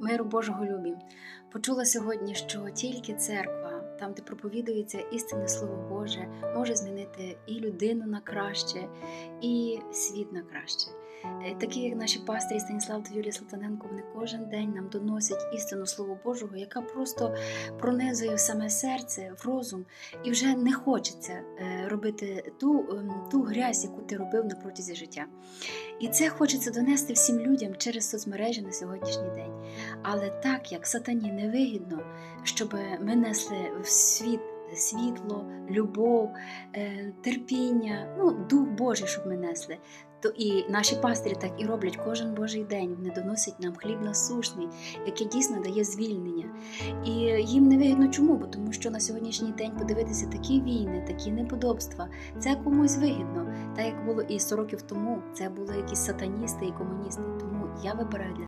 Миру Божого любі. Почула сьогодні, що тільки церква, там, де проповідується істинне Слово Боже, може змінити і людину на краще, і світ на краще. Е, Такі, як наші пастирі Станіслав та Юлія Слатаненко, вони кожен день нам доносять істину Слово Божого, яка просто пронизує саме серце, в розум, і вже не хочеться е, робити ту, ем, ту грязь, яку ти робив на протязі життя. І це хочеться донести всім людям через соцмережі на сьогоднішній день. Але так як сатані невигідно, щоб ми несли в світ світло, любов, е, терпіння, ну, дух Божий, щоб ми несли. То і наші пастирі так і роблять кожен Божий день. Вони доносять нам хліб насушний, який дійсно дає звільнення. І їм не вигідно чому? Бо тому що на сьогоднішній день подивитися такі війни, такі неподобства, це комусь вигідно. Так як було і 100 років тому, це були якісь сатаністи і комуністи. Тому я вибираю для